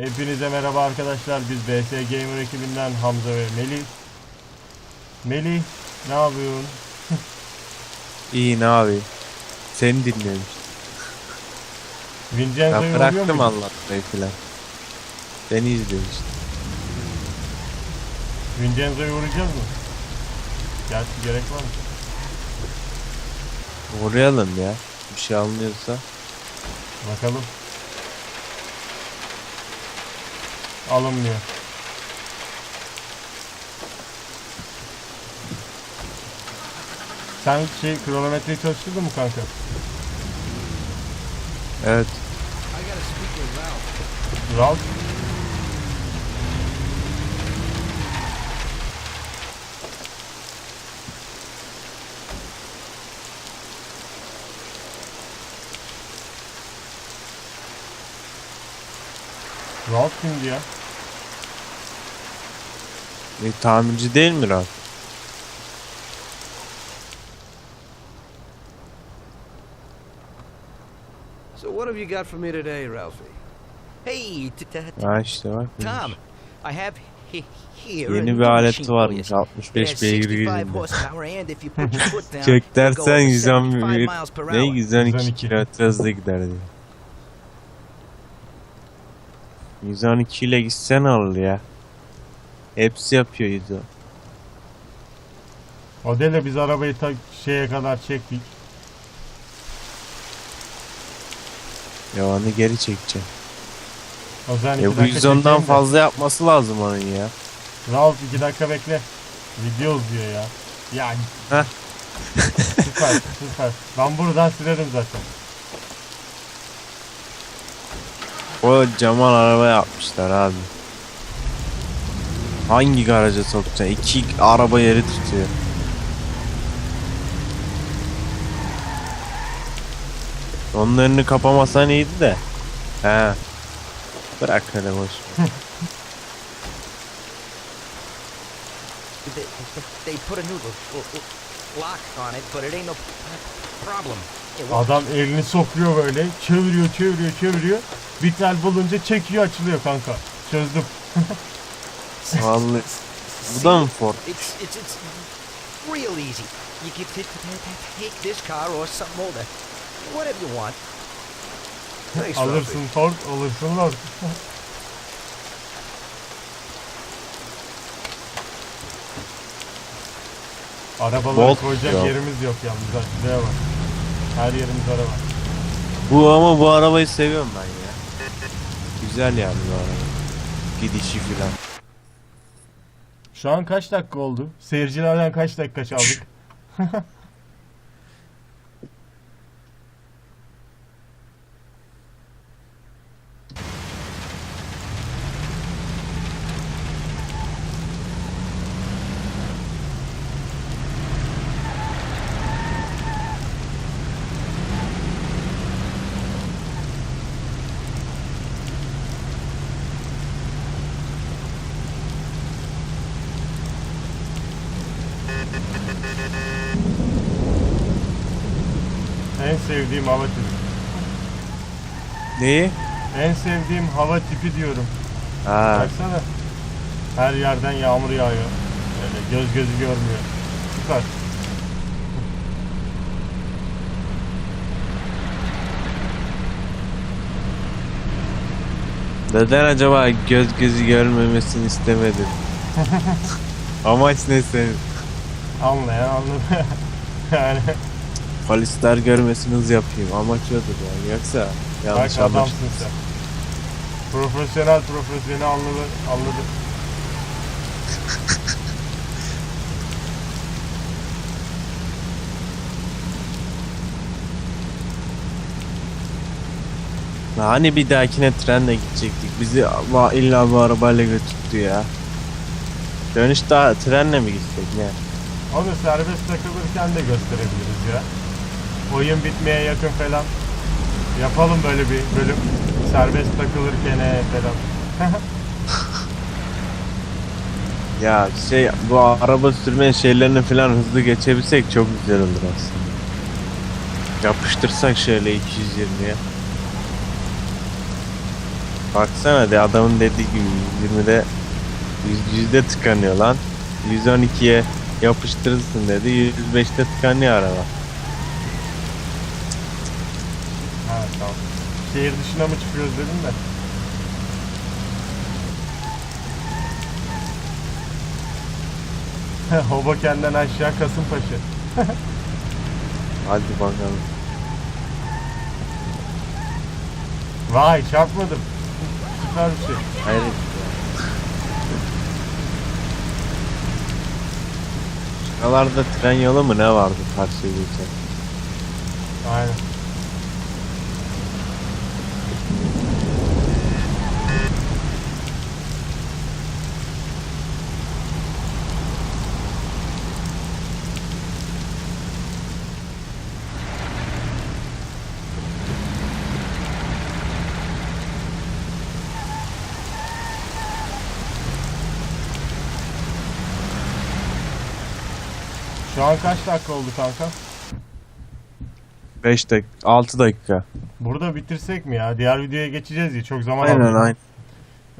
Hepinize merhaba arkadaşlar. Biz BS Gamer ekibinden Hamza ve Melih. Melih ne yapıyorsun? İyi ne abi? Seni dinliyorum. Vincenzo'yu Ben oluyor bıraktım mu? anlatmayı filan. Seni izliyorum işte. Vincenzo'yu vuracağız mı? Gerçi gerek var mı? Uğrayalım ya. Bir şey anlıyorsa. Bakalım. Alınmıyor. Sen şey kronometreyi çalıştırdın mı kanka? Evet. Ralph Ralph kimdi ya? E, tamirci değil mi Ralf? So what have you got for me today, Ralphie? Hey, Ha işte bak. Tom, I have he- here a Yeni new bir aleti machine for varmış. you. 65 It has beygir 65 gücünde. Çek dersen over 110 75 miles per ne hour. 112 112. kilometre hızla gider diyor. 112 ile gitsen al ya. Hepsi yapıyor 110. O dele biz arabayı ta şeye kadar çektik. Ya onu geri çekeceğim. O zaman iki Ya bu dakika 110'dan çekeyim de. fazla yapması lazım onun ya. Ralph iki dakika bekle. Video diyor ya. Ya. Heh. süper süper. Ben buradan silerim zaten. O Cemal araba yapmışlar abi. Hangi garaja sokacaksın? İki araba yeri tutuyor. Onun önünü kapamasan iyiydi de. He. Bırak hele boş. Adam elini sokuyor böyle. Çeviriyor çeviriyor çeviriyor. Bir tel bulunca çekiyor açılıyor kanka. Çözdüm. Vallahi. Bu da mı Ford? It's it's it's real easy. You can take this car or something older, whatever you want. Thanks. Alırsın Ford, alırsın Lord. Arabaları Volt koyacak ya. yerimiz yok yalnız. ha. Şuraya bak. Her yerimiz araba. Bu ama bu arabayı seviyorum ben ya. Güzel yani bu araba. Gidişi filan. Şu an kaç dakika oldu? Seyircilerden kaç dakika çaldık? En sevdiğim hava tipi. Neyi? En sevdiğim hava tipi diyorum. Ha. Baksana. Her yerden yağmur yağıyor. Böyle göz gözü görmüyor. Süper. Neden acaba göz gözü görmemesini istemedin? Amaç ne senin? Anlayan anladı. yani Polisler görmesini hız yapayım. Amaç odur yani. Yoksa yanlış bak adamsın sen. Profesyonel profesyonel anladı. anladı. Hani bir dahakine trenle gidecektik. Bizi va- illa bu arabayla götürdü ya. Dönüş daha trenle mi gitsek ne? Onu serbest takılırken de gösterebiliriz ya. Oyun bitmeye yakın falan. Yapalım böyle bir bölüm. Serbest takılırken e, falan. Ya şey bu araba sürme şeylerini falan hızlı geçebilsek çok güzel olur aslında. Yapıştırsak şöyle 220'ye. Baksana de adamın dediği gibi 120'de yüz- yüzde tıkanıyor lan. 112'ye yapıştırırsın dedi. 105'te tıkanıyor araba. Ha tamam. Şehir dışına mı çıkıyoruz dedim de. Hoboken'den aşağı Kasımpaşa. Hadi bakalım. Vay çarpmadım. Süper bir şey. Ya. Şuralarda tren yolu mu ne vardı karşıya geçen? Aynen. Şu an kaç dakika oldu kanka? 5 dakika, 6 dakika. Burada bitirsek mi ya? Diğer videoya geçeceğiz ya. Çok zaman Aynen aldı. aynen.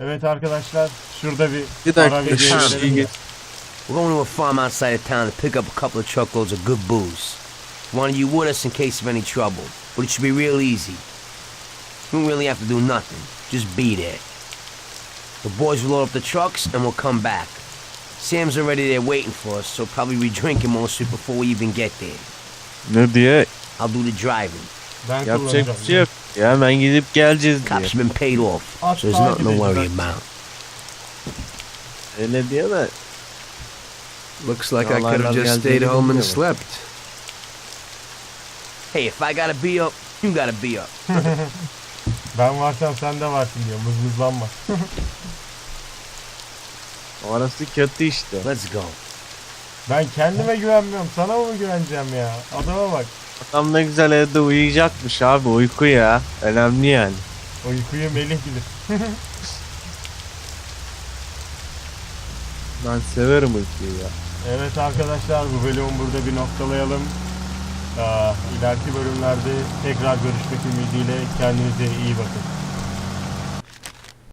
Evet arkadaşlar. Şurada bir, Bir ara dakika videoya de. geç. We're going to a farm outside of town to pick up a couple of truckloads of good booze. Wanted you with us in case of any trouble, but it should be real easy. You don't really have to do nothing, just be there. The boys will load up the trucks and we'll come back. Sam's already there waiting for us, so probably be drinking mostly before we even get there. Ne diye I'll do the driving. Ben yapacak kullanacağım. bir şey yok. Ya hemen gidip geleceğiz diye. Cops have been paid off, At so there's nothing to takip worry edeceğiz. about. Öyle diye de Looks like I could have just stayed home and slept. Hey, if I gotta be up, you gotta be up. Ben varsam sen de varsın diyor. Mızmızlanma. orası kötü işte. Let's go. Ben kendime güvenmiyorum. Sana mı güveneceğim ya? Adama bak. Adam ne güzel evde uyuyacakmış abi uyku ya. Önemli yani. Uykuyu Melih bilir. Ben severim uykuyu ya. Evet arkadaşlar bu bölümü burada bir noktalayalım. Aa, ileriki bölümlerde tekrar görüşmek ümidiyle kendinize iyi bakın.